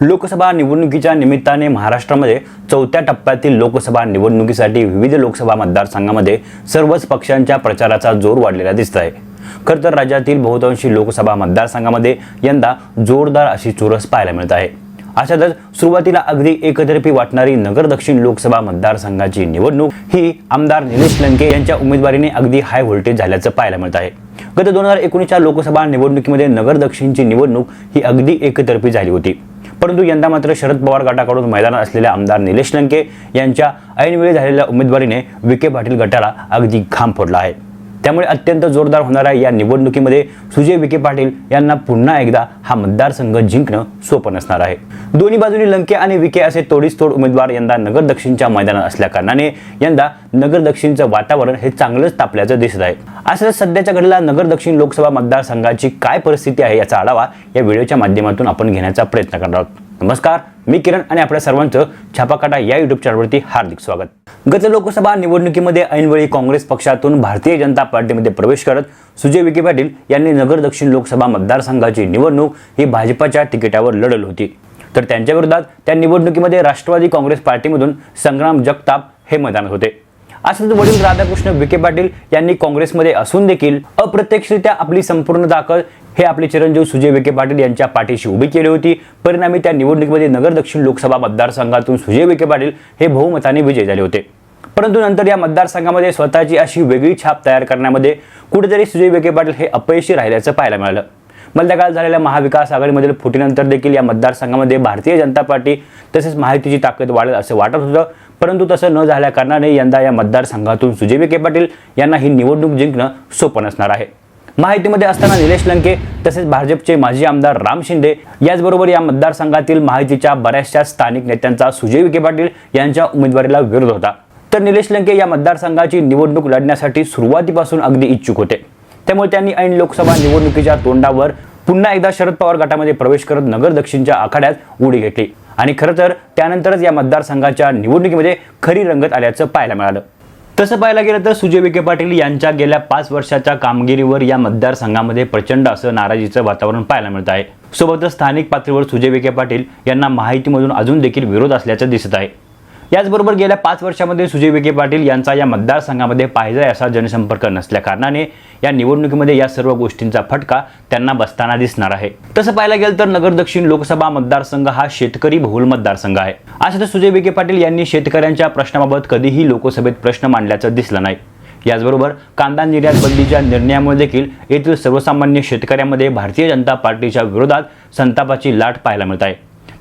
लोकसभा निवडणुकीच्या निमित्ताने महाराष्ट्रामध्ये चौथ्या टप्प्यातील लोकसभा निवडणुकीसाठी विविध लोकसभा मतदारसंघामध्ये सर्वच पक्षांच्या प्रचाराचा जोर वाढलेला दिसत आहे खरं तर राज्यातील बहुतांशी लोकसभा मतदारसंघामध्ये यंदा जोरदार अशी चुरस पाहायला मिळत आहे. अशातच सुरुवातीला अगदी एकतर्फी वाटणारी नगर दक्षिण लोकसभा मतदारसंघाची निवडणूक ही आमदार निलेश लंके यांच्या उमेदवारीने अगदी हाय व्होल्टेज झाल्याचं पाहायला मिळत आहे. गत दोन हजार एकोणीसच्या लोकसभा निवडणुकीमध्ये नगर दक्षिणची निवडणूक ही अगदी एकतर्फी झाली होती. परंतु यंदा मात्र शरद पवार गटाकडून मैदानात असलेल्या आमदार निलेश लंके यांच्या ऐनवेळी झालेल्या उमेदवारीने विखे पाटील गटाला अगदी घाम फोडला आहे. त्यामुळे अत्यंत जोरदार होणाऱ्या या निवडणुकीमध्ये सुजय विखे पाटील यांना पुन्हा एकदा हा मतदारसंघ जिंकणं सोपं नसणार आहे. दोन्ही बाजूनी लंके आणि विखे असे तोडीस तोड उमेदवार यंदा नगर दक्षिणच्या मैदानात असल्या कारणाने यंदा नगर दक्षिणचं वातावरण हे चांगलंच तापल्याचं दिसत आहे. असं सध्याच्या घडीला नगर दक्षिण लोकसभा मतदारसंघाची काय परिस्थिती आहे याचा आढावा या व्हिडिओच्या माध्यमातून आपण घेण्याचा प्रयत्न करणार आहोत. नमस्कार मी किरण आणि आपल्या सर्वांचं छापाकाटा या युट्यूब चॅनलवरती हार्दिक स्वागत. गत लोकसभा निवडणुकीमध्ये ऐनवेळी काँग्रेस पक्षातून भारतीय जनता पार्टीमध्ये प्रवेश करत सुजय विखे पाटील यांनी नगर दक्षिण लोकसभा मतदारसंघाची निवडणूक ही भाजपाच्या तिकिटावर लढल होती. तर त्यांच्या विरोधात त्या निवडणुकीमध्ये राष्ट्रवादी काँग्रेस पार्टीमधून संग्राम जगताप हे मैदानात होते. असंच वडील राधाकृष्ण विखे पाटील यांनी काँग्रेसमध्ये असून देखील अप्रत्यक्षरित्या आपली संपूर्ण ताकद हे आपले चिरंजीव सुजय विखे पाटील यांच्या पाठीशी उभी केली होती. परिणामी त्या निवडणुकीमध्ये नगर दक्षिण लोकसभा मतदारसंघातून सुजय विखे पाटील हे बहुमताने विजयी झाले होते. परंतु नंतर या मतदारसंघामध्ये स्वतःची अशी वेगळी छाप तयार करण्यामध्ये कुठेतरी सुजय विखे पाटील हे अपयशी राहिल्याचं पाहायला मिळालं. मधल्या काळात झालेल्या महाविकास आघाडीमधील फुटीनंतर देखील या मतदारसंघामध्ये भारतीय जनता पार्टी तसेच माहितीची ताकद वाढेल असं वाटत होतं. परंतु तसं न झाल्या कारणाने यंदा या मतदारसंघातून सुजय विखे पाटील यांना ही निवडणूक जिंकणं सोपं नसणार आहे. माहितीमध्ये असताना निलेश लंके तसेच भाजपचे माजी आमदार राम शिंदे याचबरोबर या मतदारसंघातील माहितीच्या बऱ्याचशा स्थानिक नेत्यांचा सुजय विखे पाटील यांच्या उमेदवारीला विरोध होता. तर निलेश लंके या मतदारसंघाची निवडणूक लढण्यासाठी सुरुवातीपासून अगदी इच्छुक होते. त्यामुळे त्यांनी ऐन लोकसभा निवडणुकीच्या तोंडावर पुन्हा एकदा शरद पवार गटामध्ये प्रवेश करत नगर दक्षिणच्या आखाड्यात उडी घेतली. आणि खरं तर त्यानंतरच या मतदारसंघाच्या निवडणुकीमध्ये खरी रंगत आल्याचं पाहायला मिळालं. तसं पाहायला गेलं तर सुजय विखे पाटील यांच्या गेल्या पाच वर्षाच्या कामगिरीवर या मतदारसंघामध्ये प्रचंड असं नाराजीचं वातावरण पाहायला मिळत आहे. सोबतच स्थानिक पातळीवर सुजय विखे पाटील यांना माहितीमधून अजून देखील विरोध असल्याचं दिसत आहे. याचबरोबर गेल्या पाच वर्षामध्ये सुजय विखे पाटील यांचा या मतदारसंघामध्ये पाहिजे असा जनसंपर्क नसल्या कारणाने या निवडणुकीमध्ये या सर्व गोष्टींचा फटका त्यांना बसताना दिसणार आहे. तसं पाहायला गेलं तर नगर दक्षिण लोकसभा मतदारसंघ हा शेतकरी बहुल मतदारसंघ आहे. असं तर सुजय विखे पाटील यांनी शेतकऱ्यांच्या प्रश्नाबाबत कधीही लोकसभेत प्रश्न मांडल्याचं दिसलं नाही. याचबरोबर कांदा निर्यात बंदीच्या निर्णयामुळे देखील येथील सर्वसामान्य शेतकऱ्यांमध्ये भारतीय जनता पार्टीच्या विरोधात संतापाची लाट पाहायला मिळत आहे.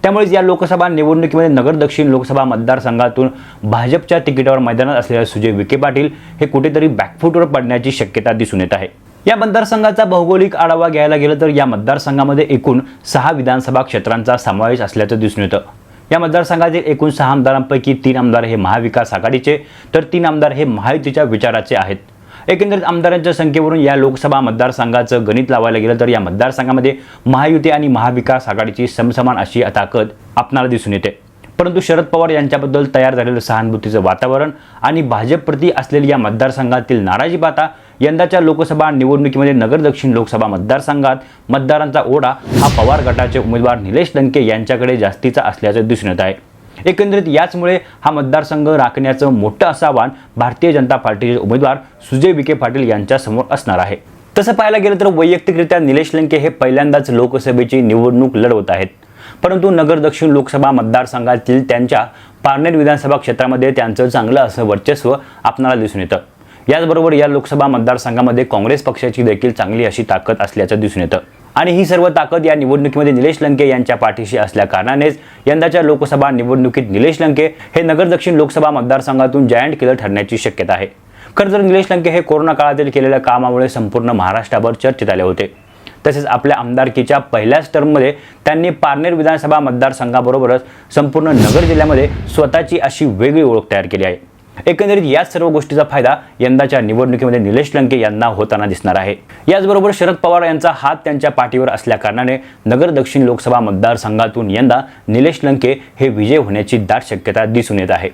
त्यामुळेच या लोकसभा निवडणुकीमध्ये नगर दक्षिण लोकसभा मतदारसंघातून भाजपच्या तिकिटावर मैदानात असलेल्या सुजय विखे पाटील हे कुठेतरी बॅकफूटवर पडण्याची शक्यता दिसून येत आहे. या मतदारसंघाचा भौगोलिक आढावा घ्यायला गेलं तर या मतदारसंघामध्ये एकूण सहा विधानसभा क्षेत्रांचा समावेश असल्याचं दिसून येतं. या मतदारसंघातील एकूण सहा आमदारांपैकी तीन आमदार हे महाविकास आघाडीचे तर तीन आमदार हे महायुतीच्या विचाराचे आहेत. एकंदरीत आमदारांच्या संख्येवरून या लोकसभा मतदारसंघाचं गणित लावायला गेलं तर या मतदारसंघामध्ये महायुती आणि महाविकास आघाडीची समसमान अशी ताकद आपणाला दिसून येते. परंतु शरद पवार यांच्याबद्दल तयार झालेलं सहानुभूतीचं वातावरण आणि भाजपप्रती असलेली या मतदारसंघातील नाराजी पाहता यंदाच्या लोकसभा निवडणुकीमध्ये नगर दक्षिण लोकसभा मतदारसंघात मतदारांचा ओढा हा पवार गटाचे उमेदवार निलेश लंके यांच्याकडे जास्तीचा असल्याचं दिसून येत आहे. एकंदरीत याचमुळे हा मतदारसंघ राखण्याचं मोठं असं आव्हान भारतीय जनता पार्टीचे उमेदवार सुजय विखे पाटील यांच्यासमोर असणार आहे. तसं पाहायला गेलं तर वैयक्तिकरित्या निलेश लंके हे पहिल्यांदाच लोकसभेची निवडणूक लढवत आहेत. परंतु नगर दक्षिण लोकसभा मतदारसंघातील त्यांच्या पारनेर विधानसभा क्षेत्रामध्ये त्यांचं चांगलं असं वर्चस्व आपणाला दिसून येतं. याचबरोबर या लोकसभा मतदारसंघामध्ये काँग्रेस पक्षाची देखील चांगली अशी ताकद असल्याचं दिसून येतं. आणि ही सर्व ताकद या निवडणुकीमध्ये निलेश लंके यांच्या पाठीशी असल्या कारणानेच यंदाच्या लोकसभा निवडणुकीत निलेश लंके हे नगर दक्षिण लोकसभा मतदारसंघातून जायंट किलर ठरण्याची शक्यता आहे. खरं तर निलेश लंके हे कोरोना काळातील केलेल्या कामामुळे संपूर्ण महाराष्ट्राभर चर्चेत आले होते. तसेच आपल्या आमदारकीच्या पहिल्याच टर्ममध्ये त्यांनी पारनेर विधानसभा मतदारसंघाबरोबरच संपूर्ण नगर जिल्ह्यामध्ये स्वतःची अशी वेगळी ओळख तयार केली आहे. एकंदरीत याच सर्व गोष्टीचा फायदा यंदाच्या निवडणुकीमध्ये निलेश लंके यांना होताना दिसणार आहे. याचबरोबर शरद पवार यांचा हात त्यांच्या पाठीवर असल्याकारणाने नगर दक्षिण लोकसभा मतदारसंघातून यंदा निलेश लंके हे विजय होण्याची दाट शक्यता दिसून येत आहे.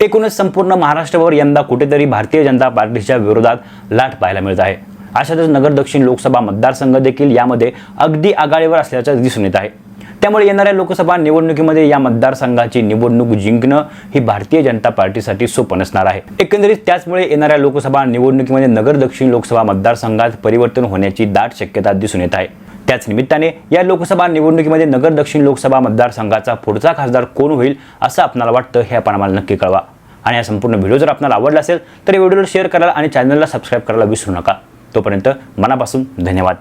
एकूणच संपूर्ण महाराष्ट्रावर यंदा कुठेतरी भारतीय जनता पार्टीच्या विरोधात लाट पाहायला मिळत आहे. अशातच नगर दक्षिण लोकसभा मतदारसंघ देखील यामध्ये अगदी आघाडीवर असल्याचं दिसून येत आहे. त्यामुळे येणाऱ्या लोकसभा निवडणुकीमध्ये या मतदारसंघाची निवडणूक जिंकणं ही भारतीय जनता पार्टीसाठी सोपं नसणार आहे. एकंदरीत त्याचमुळे येणाऱ्या लोकसभा निवडणुकीमध्ये नगर दक्षिण लोकसभा मतदारसंघात परिवर्तन होण्याची दाट शक्यता दिसून येत आहे. त्याच निमित्ताने या लोकसभा निवडणुकीमध्ये नगर दक्षिण लोकसभा मतदारसंघाचा पुढचा खासदार कोण होईल असं आपणाला वाटतं हे आपण आम्हाला नक्की कळवा. आणि हा संपूर्ण व्हिडिओ जर आपल्याला आवडला असेल तर या व्हिडिओला शेअर करायला आणि चॅनलला सबस्क्राईब करायला विसरू नका. तोपर्यंत मनापासून धन्यवाद.